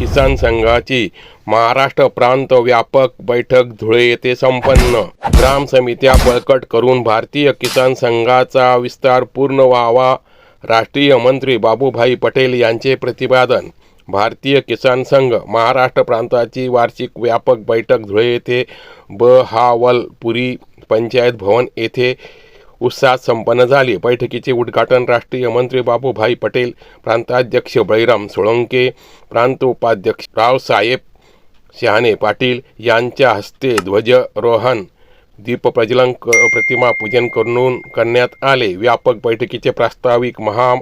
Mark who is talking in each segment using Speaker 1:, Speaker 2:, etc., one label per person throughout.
Speaker 1: किसान संघाची महाराष्ट्र प्रांत व्यापक बैठक धुळे येथे संपन्न. ग्राम समित्या बळकट करून भारतीय किसान संघाचा विस्तार पूर्ण व्हावा. राष्ट्रीय मंत्री बाबूभाई पटेल यांचे प्रतिपादन. भारतीय किसान संघ महाराष्ट्र प्रांताची वार्षिक व्यापक बैठक धुळे येथे बहावलपुरी पंचायत भवन येथे उत्साहात संपन्न झाली. बैठकीचे उद्घाटन राष्ट्रीय मंत्री बाबूभाई पटेल प्रांताध्यक्ष बळीराम सोळंके प्रांत उपाध्यक्ष रावसाहेब शहाणे पाटील यांच्या हस्ते ध्वजारोहण दीपप्रज्वलन क- प्रतिमा पूजन करून करण्यात आले. व्यापक बैठकीचे प्रास्ताविक महा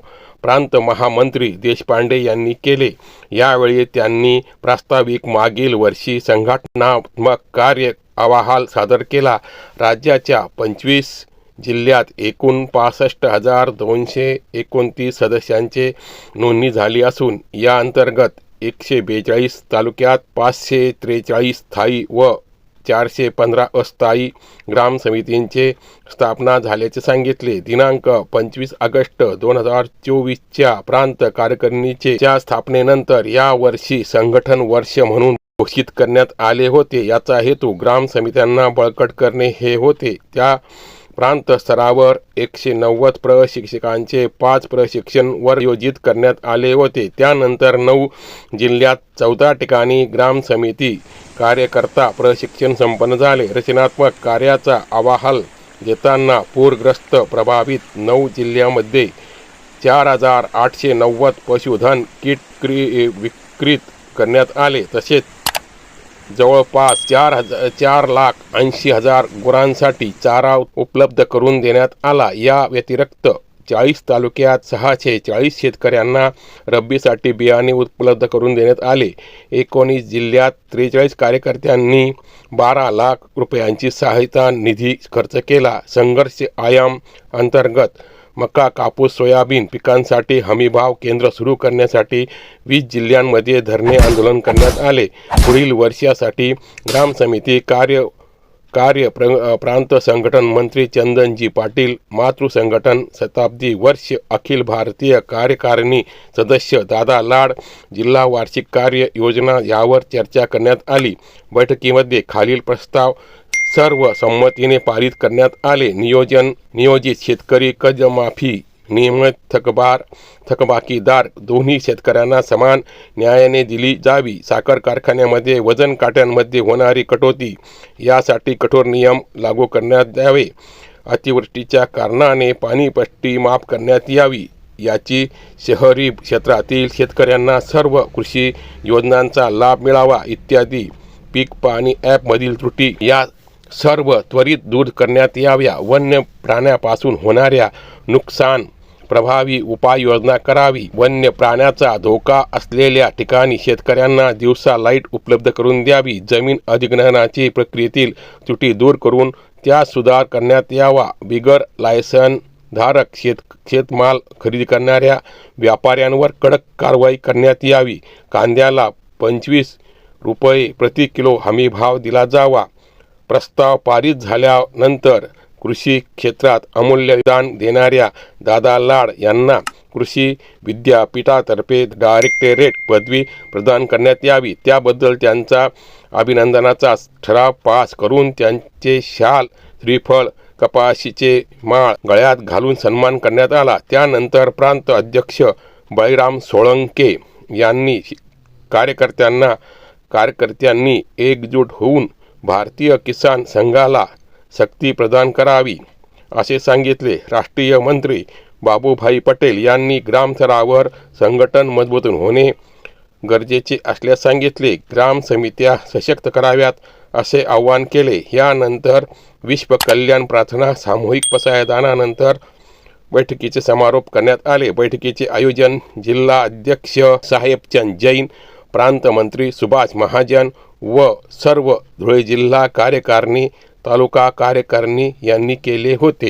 Speaker 1: प्रांत महामंत्री देशपांडे यांनी केले. यावेळी त्यांनी प्रास्ताविक मागील वर्षी संघटनात्मक कार्य अहवाल सादर केला. राज्याच्या पंचवीस जिल्ह्यात एकूण पासष्ट हजार दोनशे एकोणतीस सदस्यांचे नोंदणी झाली असून या अंतर्गत एकशे बेचाळीस तालुक्यात पाचशे त्रेचाळीस स्थायी व चारशे पंधरा अस्थायी ग्राम समितींचे स्थापना झाल्याचे सांगितले. दिनांक पंचवीस ऑगस्ट दोन हजार चोवीसच्या प्रांत कार्यकारिणीच्या स्थापनेनंतर या वर्षी संघटन वर्ष म्हणून घोषित करण्यात आले होते. याचा हेतू ग्राम समित्यांना बळकट करणे हे होते. त्या प्रांतस्तरावर एकशे नव्वद प्रशिक्षकांचे पाच प्रशिक्षण वर आयोजित करण्यात आले होते. त्यानंतर नऊ जिल्ह्यात चौदा ठिकाणी ग्राम समिती कार्यकर्ता प्रशिक्षण संपन्न झाले. रचनात्मक कार्याचा अहवाल देताना पूरग्रस्त प्रभावित नऊ जिल्ह्यामध्ये चार हजार आठशे नव्वद पशुधन किट क्री विक्रीत करण्यात आले. तसेच जवळपास चार हजार चार लाख ऐंशी हजार गुरांसाठी चारा उपलब्ध करून देण्यात आला. या व्यतिरिक्त चाळीस तालुक्यात सहाशे चाळीस शेतकऱ्यांना रब्बीसाठी बियाणे उपलब्ध करून देण्यात आले. एकोणीस जिल्ह्यात त्रेचाळीस कार्यकर्त्यांनी बारा लाख रुपयांची सहायता निधी खर्च केला. संघर्ष आयाम अंतर्गत मका कापूस सोयाबीन पिकांसाठी हमीभाव केंद्र सुरू करण्यासाठी वीस जिल्ह्यांमध्ये धरणे आंदोलन करण्यात आले. पुढील वर्षासाठी ग्राम समिती कार्य कार्य प्र प्रांत संघटन मंत्री चंदनजी पाटील मातृ संघटन शताब्दी वर्ष अखिल भारतीय कार्यकारिणी सदस्य दादा लाड जिल्हा वार्षिक कार्य योजना यावर चर्चा करण्यात आली. बैठकीमध्ये खालील प्रस्ताव सर्व संमतीने पारित करण्यात आले. नियोजन नियोजित शेतकरी कर्जमाफी नियमित थकबार थकबाकीदार दोन्ही शेतकऱ्यांना समान न्यायाने दिली जावी. साखर कारखान्यामध्ये वजन काट्यांमध्ये होणारी कटोती यासाठी कठोर नियम लागू करण्यात यावे. अतिवृष्टीच्या कारणाने पाणीपट्टी माफ करण्यात यावी. याची शहरी क्षेत्रातील शेतकऱ्यांना सर्व कृषी योजनांचा लाभ मिळावा इत्यादी. पीक पाणी ॲपमधील त्रुटी या सर्व त्वरित दूर करण्यात याव्या. वन्य प्राण्यापासून होणाऱ्या नुकसान प्रभावी उपाययोजना करावी. वन्य प्राण्याचा धोका असलेल्या ठिकाणी शेतकऱ्यांना दिवसा लाइट उपलब्ध करून द्यावी. जमीन अधिग्रहणाची प्रक्रियेतील त्रुटी दूर करून त्या सुधार करण्यात यावा. बिगर लायसन धारक शेत शेतमाल खरेदी करणाऱ्या व्यापाऱ्यांवर कडक कारवाई करण्यात यावी. कांद्याला पंचवीस रुपये प्रति किलो हमीभाव दिला जावा. प्रस्ताव पारित झाल्यानंतर कृषी क्षेत्रात अमूल्य योगदान देणाऱ्या दादा लाड यांना कृषी विद्यापीठातर्फे डायरेक्टरेट पदवी प्रदान करण्यात यावी. त्याबद्दल त्यांचा अभिनंदनाचा ठराव पास करून त्यांचे शाल श्रीफळ कपाशीचे माळ गळ्यात घालून सन्मान करण्यात आला. त्यानंतर प्रांत अध्यक्ष बळीराम सोळंके यांनी कार्यकर्त्यांना कार्यकर्त्यांनी एकजूट होऊन भारतीय किसान संघाला सक्ती प्रदान करावी असे सांगितले राष्ट्रीय मंत्री बाबूभाई पटेल यांनी ग्रामस्तरावर संघटन मजबूत होणे गरजेचे असल्यास सांगितले. ग्राम समित्या सशक्त कराव्यात असे आवाहन केले. यानंतर विश्व कल्याण प्रार्थना सामूहिक पसायदानानंतर बैठकीचे समारोप करण्यात आले. बैठकीचे आयोजन जिल्हा अध्यक्ष साहेबचंद जैन प्रांतमंत्री सुभाष महाजन व सर्व धुळे जिल्हा कार्यकारिणी तालुका कार्यकारिणी यांनी केले होते.